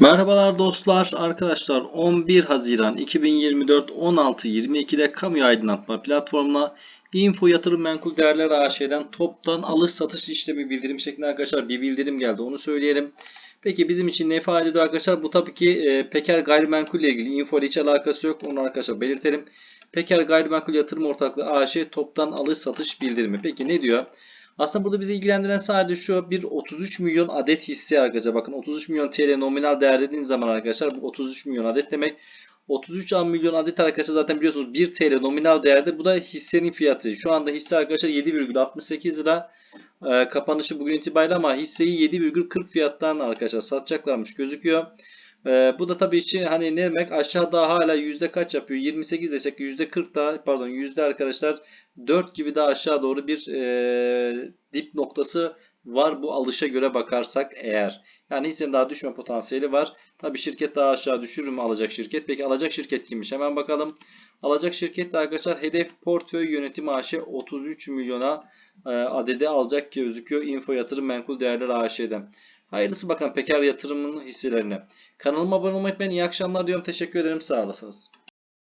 Merhabalar dostlar, arkadaşlar 11 Haziran 2024 16.22'de kamu aydınlatma platformuna Info Yatırım Menkul Değerler AŞ'den toptan alış satış işlemi bildirim şeklinde arkadaşlar bir bildirim geldi onu söyleyelim. Peki bizim için ne ifade ediyor arkadaşlar? Bu tabii ki e, Peker Gayrimenkul ile ilgili info ile hiç alakası yok. Onu arkadaşlar belirtelim. Peker Gayrimenkul Yatırım Ortaklığı AŞ toptan alış satış bildirimi. Peki ne diyor? Aslında burada bizi ilgilendiren sadece şu bir 33 milyon adet hisse arkadaşlar. Bakın 33 milyon TL nominal değer dediğiniz zaman arkadaşlar bu 33 milyon adet demek. 33 milyon adet arkadaşlar zaten biliyorsunuz 1 TL nominal değerde. Bu da hissenin fiyatı. Şu anda hisse arkadaşlar 7,68 lira. Ee, kapanışı bugün itibariyle ama hisseyi 7,40 fiyattan arkadaşlar satacaklarmış gözüküyor. Ee, bu da tabii için hani ne demek aşağıda hala yüzde kaç yapıyor? 28 desek yüzde 40 daha pardon yüzde arkadaşlar 4 gibi daha aşağı doğru bir e, dip noktası var bu alışa göre bakarsak eğer. Yani hissenin daha düşme potansiyeli var. Tabi şirket daha aşağı düşürür mü alacak şirket? Peki alacak şirket kimmiş? Hemen bakalım. Alacak şirket de arkadaşlar hedef portföy yönetimi AŞ 33 milyona e, adede alacak gözüküyor. Info yatırım menkul değerler AŞ'den. Hayırlısı bakalım Peker yatırımının hisselerine. Kanalıma abone olmayı unutmayın. İyi akşamlar diyorum. Teşekkür ederim. Sağ olasınız.